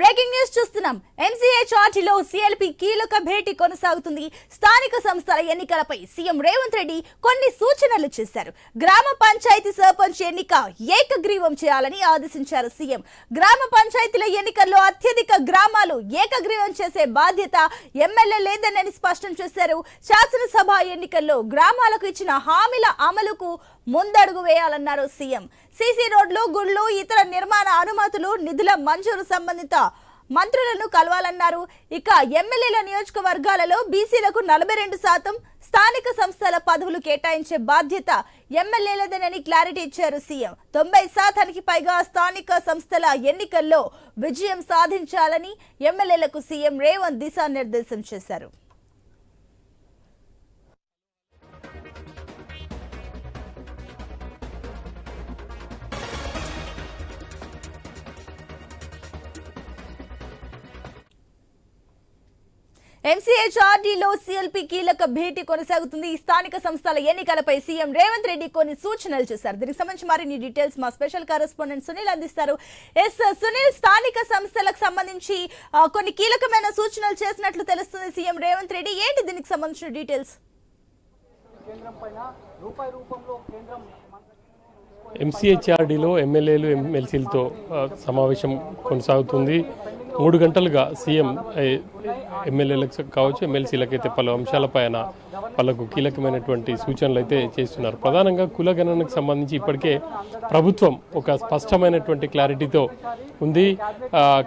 Breaking news చూస్తున్నాం. ఎంసీహెచ్ఆర్టీలో CLP కీలక భేటీ కొనసాగుతుంది. స్థానిక సంస్థల ఎన్నికలపై సీఎం రేవంత్ రెడ్డి కొన్ని సూచనలు చేశారు. గ్రామ పంచాయతీ సర్పంచ్ ఎన్నిక ఏకగ్రీవం చేయాలని ఆదేశించారు సీఎం. గ్రామ పంచాయతీల ఎన్నికల్లో అత్యధిక గ్రామాలు ఏకగ్రీవం చేసే బాధ్యత ఎమ్మెల్యే లేదనని స్పష్టం చేశారు. శాసనసభ ఎన్నికల్లో గ్రామాలకు ఇచ్చిన హామీల అమలుకు ముందడుగు వేయాలన్నారు సీఎం. సీసీ రోడ్లు గుళ్ళు ఇతర నిర్మాణ అనుమతులు నిధుల మంజూరు సంబంధిత మంత్రులను కలవాలన్నారు. ఇక ఎమ్మెల్యేల నియోజకవర్గాలలో బీసీలకు నలభై రెండు శాతం స్థానిక సంస్థల పదవులు కేటాయించే బాధ్యత ఎమ్మెల్యేలదేనని క్లారిటీ ఇచ్చారు సీఎం. తొంభై శాతానికి పైగా స్థానిక సంస్థల ఎన్నికల్లో విజయం సాధించాలని ఎమ్మెల్యేలకు సీఎం రేవంత్ దిశానిర్దేశం చేశారు. ఎంసీహెచ్ఆర్డీలో సీఎల్పీ కీలక భేటీ కొనసాగుతుంది. ఈ స్థానిక సంస్థల ఎన్నికలపై సీఎం రేవంత్ రెడ్డి కొన్ని సూచనలు చేశారు. దీనికి సంబంధించి మరిన్ని డీటెయిల్స్ మా స్పెషల్ కరెస్పాండెంట్ సునీల్ అందిస్తారు. ఎస్ సునీల్ స్థానిక సంస్థలకు సంబంధించి కొన్ని కీలకమైన సూచనలు చేసినట్లు తెలుస్తుంది సీఎం రేవంత్ రెడ్డి. ఏంటి దీనికి సంబంధించిన డీటెయిల్స్? కేంద్రం పైన రూపాయి రూపంలో కేంద్రం ఎంసీహెచ్ఆర్డీలో ఎమ్మెల్యేలు ఎమ్మెల్సీలతో సమావేశం కొనసాగుతుంది. మూడు గంటలుగా సీఎం ఎమ్మెల్యేలకు కావచ్చు ఎమ్మెల్సీలకు అయితే పలు అంశాలపైన వాళ్ళకు కీలకమైనటువంటి సూచనలు అయితే చేస్తున్నారు. ప్రధానంగా కులగణనకు సంబంధించి ఇప్పటికే ప్రభుత్వం ఒక స్పష్టమైనటువంటి క్లారిటీతో ఉంది.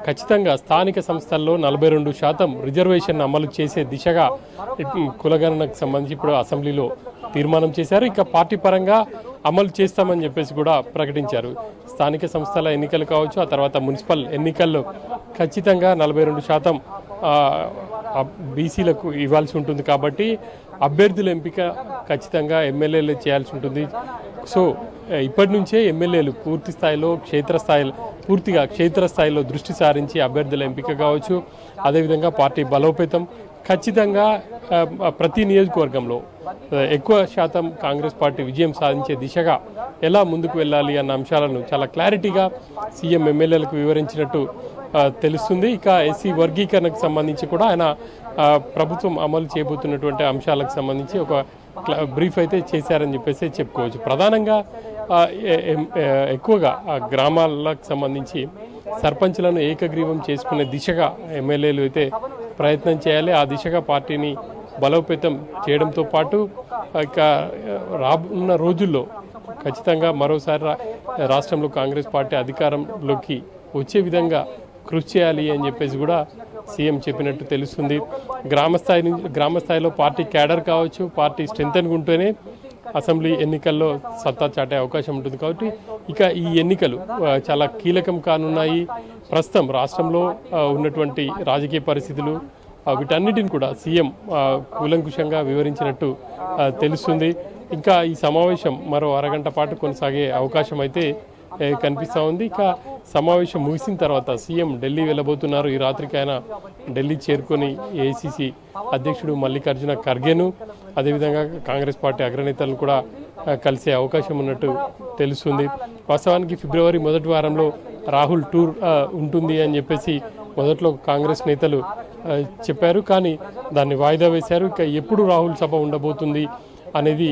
ఖచ్చితంగా స్థానిక సంస్థల్లో నలభై రెండు శాతం రిజర్వేషన్ అమలు చేసే దిశగా కులగణనకు సంబంధించి ఇప్పుడు అసెంబ్లీలో తీర్మానం చేశారు. ఇక పార్టీ పరంగా అమలు చేస్తామని చెప్పేసి కూడా ప్రకటించారు. స్థానిక సంస్థల ఎన్నికలు కావచ్చు ఆ తర్వాత మున్సిపల్ ఎన్నికల్లో ఖచ్చితంగా నలభై రెండు శాతం బీసీలకు ఇవ్వాల్సి ఉంటుంది కాబట్టి అభ్యర్థుల ఎంపిక ఖచ్చితంగా ఎమ్మెల్యేలు చేయాల్సి ఉంటుంది. సో ఇప్పటి నుంచే ఎమ్మెల్యేలు పూర్తి స్థాయిలో క్షేత్రస్థాయిలో పూర్తిగా క్షేత్రస్థాయిలో దృష్టి సారించి అభ్యర్థుల ఎంపిక కావచ్చు. అదేవిధంగా పార్టీ బలోపేతం ఖచ్చితంగా ప్రతి నియోజకవర్గంలో ఎక్కువ శాతం కాంగ్రెస్ పార్టీ విజయం సాధించే దిశగా ఎలా ముందుకు వెళ్ళాలి అన్న అంశాలను చాలా క్లారిటీగా సీఎం ఎమ్మెల్యేలకు వివరించినట్టు తెలుస్తుంది. ఇక ఎస్సీ వర్గీకరణకు సంబంధించి కూడా ఆయన ప్రభుత్వం అమలు చేయబోతున్నటువంటి అంశాలకు సంబంధించి ఒక క్లా- బ్రీఫ్ అయితే చేశారని చెప్పేసి చెప్పుకోవచ్చు. ప్రధానంగా ఎక్కువగా గ్రామాలకు సంబంధించి సర్పంచ్లను ఏకగ్రీవం చేసుకునే దిశగా ఎమ్మెల్యేలు అయితే ప్రయత్నం చేయాలి. ఆ దిశగా పార్టీని బలోపేతం చేయడంతో పాటు ఇక రానున్న రోజుల్లో ఖచ్చితంగా మరోసారి రాష్ట్రంలో కాంగ్రెస్ పార్టీ అధికారంలోకి వచ్చే విధంగా కృషి చేయాలి అని చెప్పేసి కూడా సీఎం చెప్పినట్టు తెలుస్తుంది. గ్రామస్థాయి నుంచి గ్రామ స్థాయిలో పార్టీ క్యాడర్ కావచ్చు పార్టీ స్ట్రెంగ్ ఉంటేనే అసెంబ్లీ ఎన్నికల్లో సత్తా చాటే అవకాశం ఉంటుంది కాబట్టి ఇక ఈ ఎన్నికలు చాలా కీలకం కానున్నాయి. ప్రస్తుతం రాష్ట్రంలో ఉన్నటువంటి రాజకీయ పరిస్థితులు వీటన్నిటిని కూడా సీఎం కూలంకుషంగా వివరించినట్టు తెలుస్తుంది. ఇంకా ఈ సమావేశం మరో అరగంట పాటు కొనసాగే అవకాశం అయితే కనిపిస్తూ ఉంది. ఇక సమావేశం ముగిసిన తర్వాత సీఎం ఢిల్లీ వెళ్ళబోతున్నారు. ఈ రాత్రికి ఆయన ఢిల్లీ చేరుకొని ఏఐసిసి అధ్యక్షుడు మల్లికార్జున ఖర్గేను అదేవిధంగా కాంగ్రెస్ పార్టీ అగ్రనేతలను కూడా కలిసే అవకాశం ఉన్నట్టు తెలుస్తుంది. వాస్తవానికి ఫిబ్రవరి మొదటి వారంలో రాహుల్ టూర్ ఉంటుంది అని చెప్పేసి మొదట్లో కాంగ్రెస్ నేతలు చెప్పారు. కానీ దాన్ని వాయిదా వేశారు. ఇక ఎప్పుడు రాహుల్ సభ ఉండబోతుంది అనేది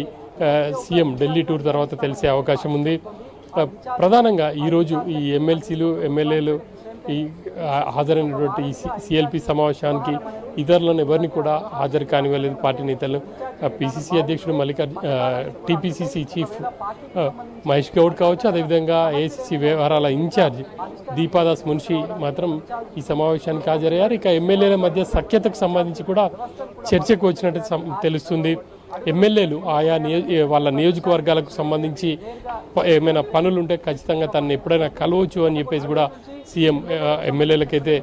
సీఎం ఢిల్లీ టూర్ తర్వాత తెలిసే అవకాశం ఉంది. ప్రధానంగా ఈరోజు ఈ ఎమ్మెల్సీలు ఎమ్మెల్యేలు ఈ హాజరైనటువంటి ఈ సిఎల్పి సమావేశానికి ఇతరులను ఎవరిని కూడా హాజరు కానివ్వలేదు. పార్టీ నేతలు పిసిసి అధ్యక్షుడు మల్లికార్జున టీపీసీసీ చీఫ్ మహేష్ గౌడ్ కావచ్చు అదేవిధంగా ఏసీసీ వ్యవహారాల ఇన్ఛార్జ్ దీపాదాస్ మున్షి మాత్రం ఈ సమావేశానికి హాజరయ్యారు. ఇక ఎమ్మెల్యేల మధ్య సఖ్యతకు సంబంధించి కూడా చర్చకు వచ్చినట్టు తెలుస్తుంది. ఎమ్మెల్యేలు ఆయా నియో వాళ్ళ నియోజకవర్గాలకు సంబంధించి ప- ఏమైనా పనులు ఉంటే ఖచ్చితంగా తనని ఎప్పుడైనా కలవచ్చు అని చెప్పేసి కూడా సీఎం ఎమ్మెల్యేలకైతే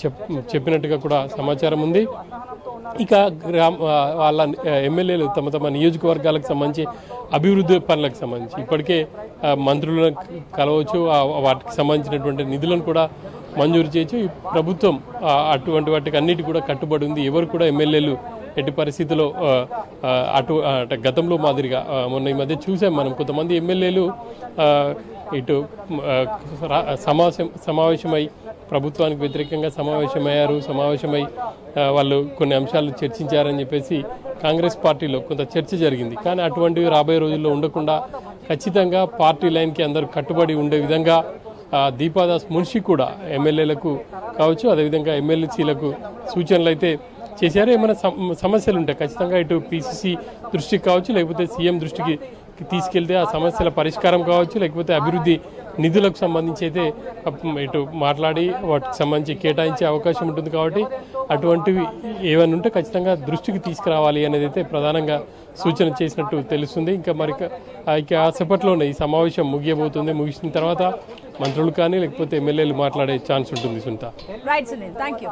చెప్ చెప్పినట్టుగా కూడా సమాచారం ఉంది. ఇక గ్రామ వాళ్ళ ఎమ్మెల్యేలు తమ తమ నియోజకవర్గాలకు సంబంధించి అభివృద్ధి పనులకు సంబంధించి ఇప్పటికే మంత్రులను కలవచ్చు వాటికి సంబంధించినటువంటి నిధులను కూడా మంజూరు చేయొచ్చు. ప్రభుత్వం అటువంటి వాటికి అన్నిటి కూడా కట్టుబడి ఉంది. ఎవరు కూడా ఎమ్మెల్యేలు ఎట్టి పరిస్థితుల్లో అటు గతంలో మాదిరిగా మొన్న ఈ మధ్య చూసాం మనం కొంతమంది ఎమ్మెల్యేలు ఇటు సమావేశం సమావేశమై ప్రభుత్వానికి వ్యతిరేకంగా సమావేశమయ్యారు సమావేశమై వాళ్ళు కొన్ని అంశాలు చర్చించారని చెప్పేసి కాంగ్రెస్ పార్టీలో కొంత చర్చ జరిగింది. కానీ అటువంటివి రాబోయే రోజుల్లో ఉండకుండా ఖచ్చితంగా పార్టీ లైన్కి అందరూ కట్టుబడి ఉండే విధంగా దీపాదాస్ మున్షి కూడా ఎమ్మెల్యేలకు కావచ్చు అదేవిధంగా ఎమ్మెల్సీలకు సూచనలు అయితే చేశారు. ఏమైనా సమస్యలు ఉంటాయి? ఖచ్చితంగా ఇటు పిసిసి దృష్టికి కావచ్చు లేకపోతే సీఎం దృష్టికి తీసుకెళ్తే ఆ సమస్యల పరిష్కారం కావచ్చు లేకపోతే అభివృద్ధి నిధులకు సంబంధించి అయితే ఇటు మాట్లాడి వాటికి సంబంధించి కేటాయించే అవకాశం ఉంటుంది కాబట్టి అటువంటివి ఏమైనా ఉంటే ఖచ్చితంగా దృష్టికి తీసుకురావాలి అనేది అయితే ప్రధానంగా సూచన చేసినట్టు తెలుస్తుంది. ఇంకా మరి ఇక- ఆ ఈ సమావేశం ముగియబోతుంది. ముగిసిన తర్వాత మంత్రులు కానీ లేకపోతే ఎమ్మెల్యేలు మాట్లాడే ఛాన్స్ ఉంటుంది Sunitha. Right Sunil thank you